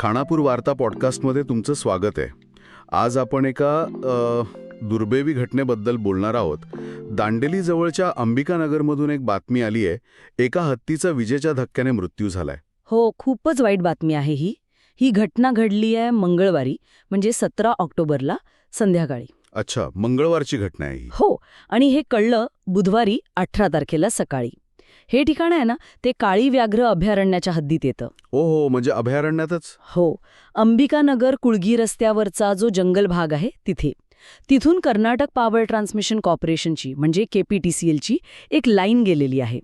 खानापूर वार्ता पॉडकास्टमध्ये तुमचं स्वागत आहे. आज आपण एका दुर्दैवी घटनेबद्दल बोलणार आहोत. दांडेली जवळच्या अंबिकानगरमधून एक बातमी आली आहे. एका हत्तीचा विजेच्या धक्क्याने मृत्यू झालाय. हो खूपच वाईट बातमी आहे ही. ही घटना घडली आहे मंगळवारी म्हणजे सतरा ऑक्टोबरला संध्याकाळी. अच्छा मंगळवारची घटना आहे ही. हो आणि हे कळलं बुधवारी अठरा तारखेला सकाळी. हे ठिकाण आहे ना ते काळी व्याघ्र अभयारण्याच्या हद्दीत येतं. ओ हो म्हणजे अभयारण्यातच? हो. अंबिकानगर कुळगी रस्त्यावरचा जो जंगल भाग आहे तिथे. तिथून कर्नाटक पॉवर ट्रान्समिशन कॉर्पोरेशनची म्हणजे केपीटीसीएलची एक लाईन गेलेली आहे.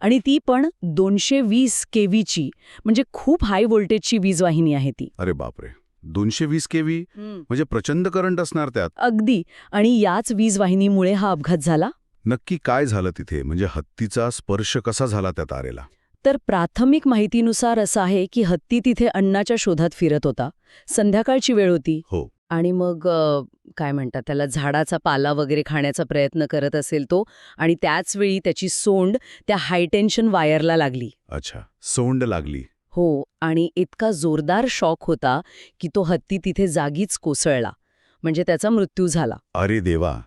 आणि ती पण दोनशे वीस केव्हीची म्हणजे खूप हाय व्होल्टेजची वीज वाहिनी आहे ती. अरे बापरे. दोनशे वीस केवी म्हणजे प्रचंड करंट असणार त्यात. अगदी. आणि याच वीज वाहिनीमुळे हा अपघात झाला. नक्की काय झालं तिथे? म्हणजे हत्तीचा स्पर्श कसा झाला त्या तारेला? तर प्राथमिक माहितीनुसार असं आहे की हत्ती तिथे अन्नाच्या शोधात फिरत होता. संध्याकाळची वेळ होती. हो. आणि मग काय म्हणतात त्याला झाडाचा पाला वगैरे खाण्याचा प्रयत्न करत असेल तो आणि त्याच वेळी त्याची सोंड त्या हायटेन्शन वायरला लागली. अच्छा. सोंड लागली. हो. आणि इतका जोरदार शॉक होता की तो हत्ती तिथे जागीच कोसळला. म्हणजे त्याचा मृत्यू झाला. अरे देवा.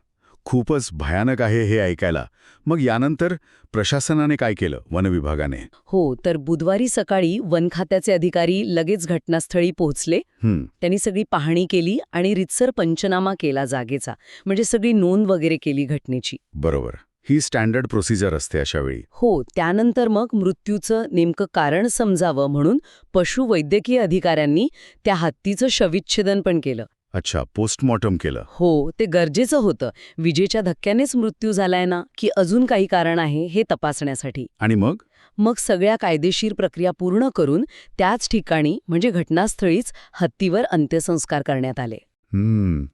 खूपच भयानक आहे हे ऐकायला. मग यानंतर प्रशासनाने काय केलं? वनविभागाने हो तर बुधवारी सकाळी वन खात्याचे अधिकारी लगेच घटनास्थळी पोहोचले. त्यांनी सगळी पाहणी केली आणि रितसर पंचनामा केला जागेचा. म्हणजे सगळी नोंद वगैरे केली घटनेची. बरोबर. ही स्टँडर्ड प्रोसिजर असते अशा वेळी हो त्यानंतर मग मृत्यूचं नेमकं कारण समजावं म्हणून पशुवैद्यकीय अधिकाऱ्यांनी त्या हत्तीचं शविच्छेदन पण केलं. अच्छा पोस्टमॉर्टम केलं. हो ते गरजेचं होतं. विजेच्या धक्क्यानेच मृत्यू झालाय ना की अजून काही कारण आहे हे तपासण्यासाठी. आणि मग? मग सगळ्या कायदेशीर प्रक्रिया पूर्ण करून त्याच ठिकाणी म्हणजे घटनास्थळीच हत्तीवर अंत्यसंस्कार करण्यात आले. हम्म.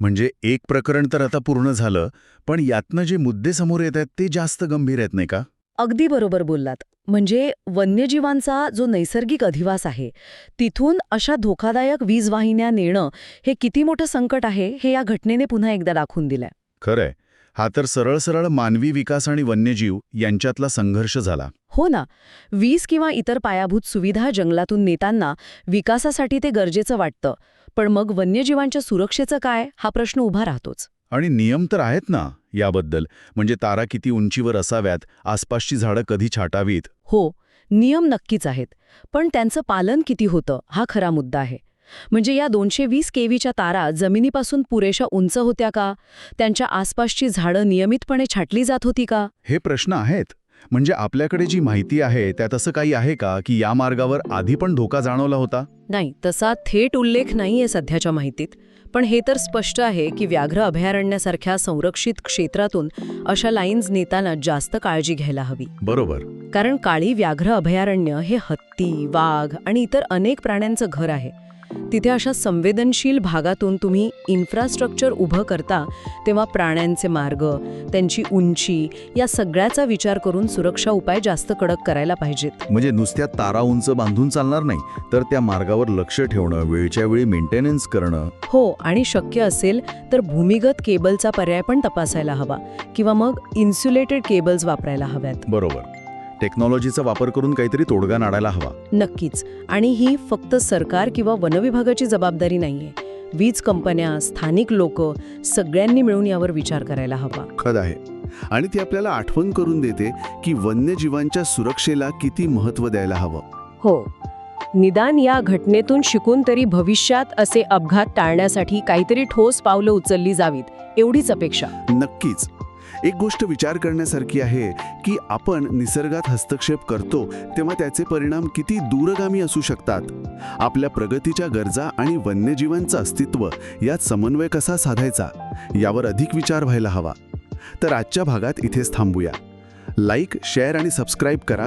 म्हणजे एक प्रकरण तर आता पूर्ण झालं पण यातनं जे मुद्दे समोर येत आहेत ते जास्त गंभीर आहेत नाही का? अगदी बरोबर बोललात. म्हणजे वन्यजीवांचा जो नैसर्गिक अधिवास आहे तिथून अशा धोकादायक वीज वाहिन्या नेणं हे किती मोठं संकट आहे हे या घटनेने पुन्हा एकदा दाखवून दिलंय. खरंय. हा तर सरळ सरळ मानवी विकास आणि वन्यजीव यांच्यातला संघर्ष झाला. हो ना. वीज किंवा इतर पायाभूत सुविधा जंगलातून नेताना विकासासाठी ते गरजेचं वाटतं. पण मग वन्यजीवांच्या सुरक्षेचं काय? हा प्रश्न उभा राहतोच. आणि नियम तर आहेत ना याबद्दल. म्हणजे तारा किती उंचीवर असाव्यात आसपासची झाडं कधी छाटावीत? हो नियम नक्कीच आहेत. पण त्यांचं पालन किती होतं हा खरा मुद्दा आहे. म्हणजे या दोनशे वीस केवीच्या तारा जमिनीपासून पुरेशा उंच होत्या का? त्यांच्या आसपासची झाडं नियमितपणे छाटली जात होती का? हे प्रश्न आहेत. म्हणजे आपल्याकडे जी माहिती आहे त्यात असं काही आहे का की या मार्गावर आधी पण धोका जाणवला होता? नाही तसा थेट उल्लेख नाहीये सध्याच्या माहितीत. पण हे तर स्पष्ट आहे की व्याघ्र अभयारण्यासारख्या संरक्षित क्षेत्रातून अशा लाईन्स नेताना जास्त काळजी घ्यायला हवी. बरोबर. कारण काळी व्याघ्र अभयारण्य हे हत्ती वाघ आणि इतर अनेक प्राण्यांचं घर आहे. तिथे अशा संवेदनशील भागातून तुम्ही इन्फ्रास्ट्रक्चर उभं करता तेव्हा प्राण्यांचे मार्ग त्यांची उंची या सगळ्याचा विचार करून सुरक्षा उपाय जास्त कडक करायला पाहिजेत. म्हणजे नुसत्या तारा उंच बांधून चालणार नाही तर त्या मार्गावर लक्ष ठेवणं वेळच्या वेळी मेंटेनन्स करणं. हो आणि शक्य असेल तर भूमिगत केबलचा पर्याय पण तपासायला हवा किंवा मग इन्सुलेटेड केबल्स वापरायला हव्यात. बरोबर. टेक्नॉलॉजीचा वापर करून काहीतरी तोडगा नाडायला हवा. नक्कीच. आणि ही फक्त सरकार किंवा वनविभागाची जबाबदारी नाहीये. वीज कंपन्या स्थानिक लोक सगळ्यांनी मिळून यावर विचार करायला हवा. खद आहे. आणि ती आपल्याला आठवण करून देते की वन्यजीवांच्या सुरक्षेला किती महत्त्व द्यायला हवं. हो. निदान या घटनेतून शिकून तरी भविष्यात असे अपघात टाळण्यासाठी काहीतरी ठोस पावलं उचलली जावीत एवढीच अपेक्षा. नक्कीच. एक गोष्ट विचार करण्यासारखी आहे की आपण निसर्गात हस्तक्षेप करतो तेव्हा त्याचे परिणाम किती दूरगामी असू शकतात? आपल्या प्रगतीच्या गरजा आणि वन्यजीवांचं अस्तित्व यात समन्वय कसा साधायचा? यावर अधिक विचार व्हायला हवा. तर आजच्या भागात इथेच थांबूया. लाईक शेअर आणि सबस्क्राईब करा.